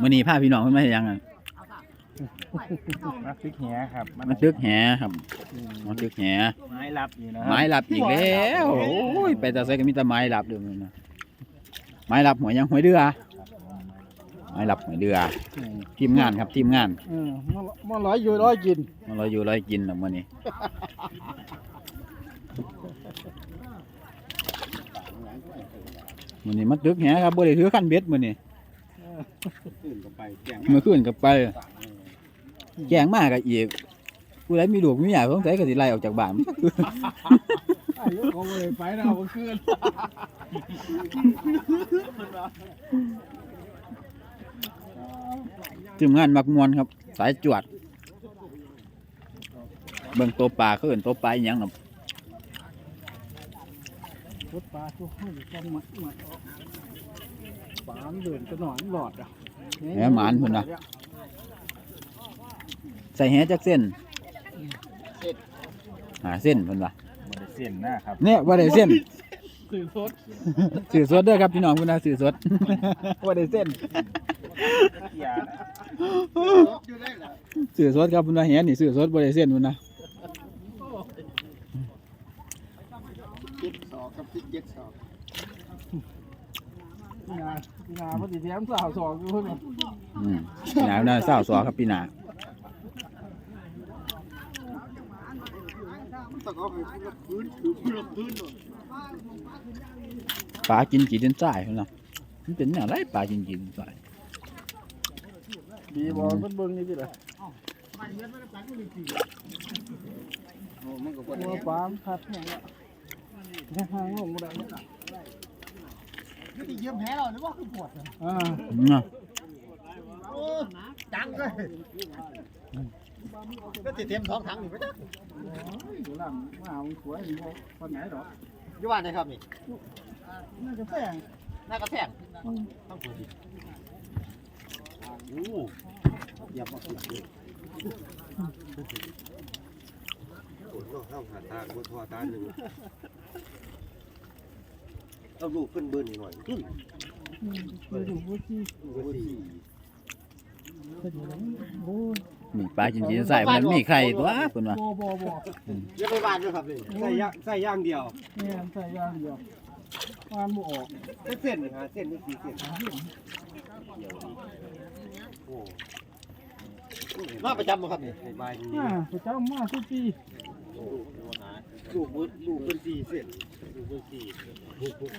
มื้อนี้พาพี่น้องเพิ่นมาเฮ็ดหยังอะมาตึกแหครับมาตึกแหครับมาตึกแหไม้รับอยู่นะไม้ลับอีกแล้วโอ้ยไปแต่ไสก็มีแต่ไม้ลับเด้อมื้อนี้นะไม้ลับหัวยังหัวเดือไม้ลับหัวเดือทีมงานครับทีมงาน เออมามาร้อยอยู่ร้อยกิน มันเราอยู่ร้อยกินดอกมื้อนี้ มื้อนี้มาตึกแหครับบ่ได้ถือคันเบ็ดมื้อนี้ขึ้นก็ไปแจ้งเมื่อคืนก็ไปแจ้งมากก็อีกผู้ใดมีลูกมีหยาสงสัยก็สิไล่ออกจากบ้านอายุเขาเลยไปนะเอาคืนทีมงานมักมวนครับ สายจวด เบิ่งตัวปลาเขาเอิ้นตัวปลาอหยังน่ะ รถปลาทุกคนต้องมัดมัดออกปลามันเดินจะหนอนหลอดอะแหหมานพุ่นน่ะ ใส่แหจักเส้นหาเส้นเพิ่นว่ามันได้เส้นหน้าครับเนี่ยบ่ได้เส้นสื่อสดสื่อสดเด้อครับพี่น้องเพิ่นน่ะสื่อสดบ่ได้เส้นเกียร์นะสื่อสดครับเพิ่นว่าแหนี่สื่อสดบ่ได้เส้นเพิ่นน่ะ จ็ดสองกับที่เจ็ดสองพี่นาพี่นาพอดีแถมสาวสองอยู่เพิ่นน่ะอืมพี่หนาน่าเศร้าสอครับพี่หนาต้องเอาไปพื้นถือพื้นพื้นปลากินจีดินทรายเพิ่นน่ะมันเป็นอะไรปลากินจีดินทรายดีบอลมันเบิ่งนี่สิล่ะหัวปลามันพัดแห้งแล้วห่างลงบ่ได้เนี่ย นี่ตีเยี่ยมแพ้เราหรือว่าคือปวดเหรออ่าน่ะจังเลยก็ติดเทียมสองถังอยู่ไม่ได้อยู่หลังมาเอาสวยอยู่บ่คนไหนดอกอยู่บ้านไหนครับนี่น่าจะแฝงหน้ากระแทกต้องปวดดิโอ้อย่ามาปวดดิเอาลูกขึ้นเบิ้ลหน่อยขึ้นไปดูว่าที่ เบิ้ลสี่เป็นยังไงโอ้ยนี่ปลากินจีดินทรายมันมีไข่ตัวเพิ่นว่าบ่บ่บ่เยี่ยมไปบ้านด้วยครับนี่ใส่ย่างใส่ย่างเดียวแม่นใส่ย่างเดียววานบ่ออกเส้นหาเส้นนี่กี่เส้นโอ้มาประจำมาครับนี่ในใบดีอ่าพระเจ้ามาทุกปี ลูกลูกเป็นสี่เส้นลูกเป็นสี่ลูกพวก